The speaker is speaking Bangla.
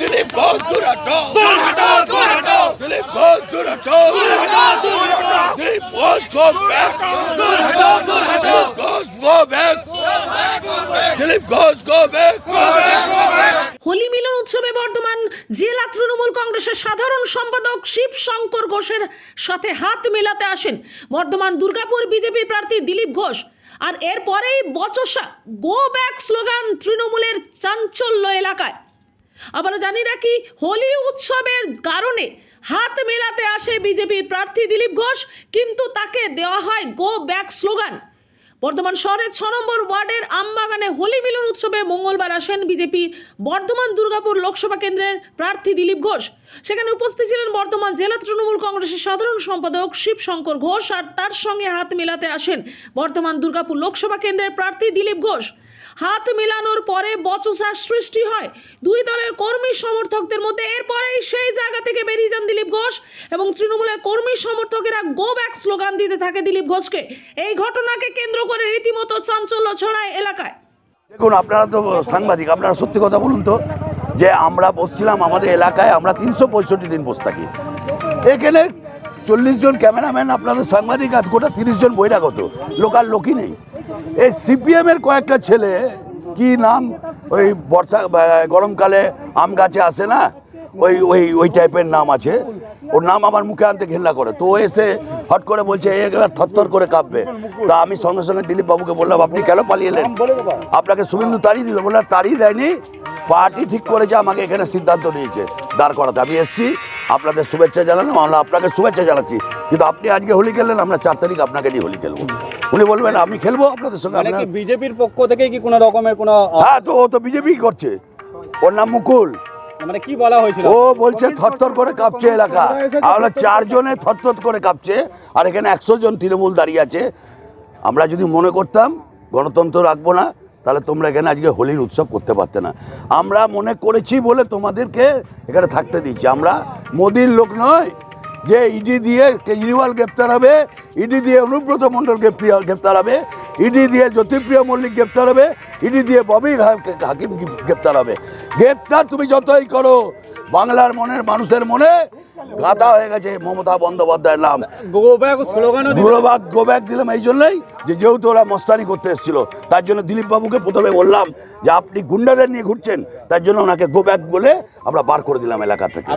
দিলীপ ঘোষ দূর হটো দূর হটো দূর হটো দিলীপ ঘোষ দূর হটো দূর হটো দূর হটো দিলীপ ঘোষ গো ব্যাক দূর হটো দূর হটো Ghosh go back Dilip Ghosh go back Holi মিলন উৎসবে বর্ধমান জেলা তৃণমূল কংগ্রেসের সাধারণ সম্পাদক শিব শঙ্কর ঘোষের সাথে হাত মেলাতে আসেন বর্ধমান দুর্গাপুর বিজেপি প্রার্থী দিলীপ ঘোষ। আর এরপরেই বচসা গো ব্যাক স্লোগান তৃণমূলের চাঞ্চল্য এলাকায়। আবার জানি রাখি, হোলি উৎসবের কারণে হাত মেলাতে আসে বিজেপির প্রার্থী দিলীপ ঘোষ, কিন্তু তাকে দেওয়া হয় গো ব্যাক স্লোগান বর্ধমান শহরের ছ নম্বর ওয়ার্ডের আমবাগানে হোলি মিলন উৎসবে মঙ্গলবার আসেন বিজেপি বর্ধমান দুর্গাপুর লোকসভা কেন্দ্রের প্রার্থী দিলীপ ঘোষ। সেখানে উপস্থিত ছিলেন বর্ধমান জেলা তৃণমূল কংগ্রেসের সাধারণ সম্পাদক শিবশঙ্কর ঘোষ, আর তার সঙ্গে হাত মেলাতে আসেন বর্ধমান দুর্গাপুর লোকসভা কেন্দ্রের প্রার্থী দিলীপ ঘোষ। হাত মেলানোর পরে বচসার সৃষ্টি হয়। দুই দলের কর্মী সমর্থকদের মধ্যে এরপরেই সেই জায়গা থেকে বেরিয়ে যান দিলীপ ঘোষ এবং তৃণমূলের কর্মী সমর্থকেরা গো ব্যাক স্লোগান দিতে থাকে দিলীপ ঘোষকে। এই ঘটনাকে কেন্দ্র করে রীতিমতো চাঞ্চল্য ছড়ায় এলাকায়। দেখুন, আপনারা তো সাংবাদিক, আপনারা সত্যি কথা বলুন তো, যে আমরা বসছিলাম আমাদের এলাকায়, আমরা তিনশো পঁয়ষট্টি দিন বসে থাকি। এখানে চল্লিশ জন ক্যামেরাম্যান, আপনাদের সাংবাদিক, আর গোটা তিরিশ জন বহিরাগত লোকাল লোকই নেই। এই সিপিএমের কয়েকটা ছেলে, কি নাম? ওই বর্ষা গরমকালে আম গাছে আসে না? ওই ওই ওই টাইপের নাম আছে। ওর নাম আমার মুখে আনতে ঘেন্না করে। তো এসে হট করে বলছে এই এবার থরথর করে কাঁপবে। তা আমি সঙ্গে সঙ্গে দিলীপ বাবুকে বললাম, আপনি কেন পালিয়ে এলেন? আপনাকে শুভেন্দু তাড়িয়ে দিল। বললাম, তাড়িয়ে দেয়নি। পার্টি ঠিক করেছে, আমাকে এখানে সিদ্ধান্ত নিয়েছে দাঁড় করাতে। আমি এসছি আপনাদের শুভেচ্ছা জানালাম আমরা আপনাকে শুভেচ্ছা জানাচ্ছি। কিন্তু আপনি আজকে হোলি খেললেন আমরা চার তারিখ আপনাকে নিয়ে হোলি খেলব। উনি বলবেন আমি খেলব আপনাদের সঙ্গে মানে বিজেপির পক্ষ থেকে কি কোনো রকমের কোনো হ্যাঁ তো ও তো বিজেপি করছে। ওর নাম মুকুল। মানে কি বলা হয়েছিল? ও বলছে থরথর করে কাঁপছে এলাকা। আমরা চারজনে থরথর করে কাঁপছে আর এখানে একশো জন তৃণমূল দাঁড়িয়ে আছে। আমরা যদি মনে করতাম গণতন্ত্র রাখব না তাহলে তোমরা এখানে আজকে হোলির উৎসব করতে পারতে না। আমরা মনে করেছি বলে তোমাদেরকে এখানে থাকতে দিচ্ছি আমরা মোদির লোক নয় যে ইডি দিয়ে কেজরিওয়াল গ্রেপ্তার হবে, ইডি দিয়ে অনুব্রত মণ্ডল গ্রেপ্তার গ্রেপ্তার হবে, ইডি দিয়ে জ্যোতিপ্রিয় মল্লিক গ্রেপ্তার হবে, ইডি দিয়ে ববি হাকিম গ্রেপ্তার হবে। গ্রেপ্তার তুমি যতই করো, বাংলার মনের মানুষের মনে গাদা হয়ে গেছে মমতা বন্দ্যোপাধ্যায়ের নাম গো দিল। গুরবাগ গোব্যাক দিলাম এই জন্যই যে যেহেতু ওরা মস্তানি করতে এসেছিল তার জন্য দিলীপ বাবুকে প্রথমে বললাম যে আপনি গুন্ডাদের নিয়ে ঘুরছেন তার জন্য ওনাকে গোব্যাক বলে আমরা বার করে দিলাম এলাকা থেকে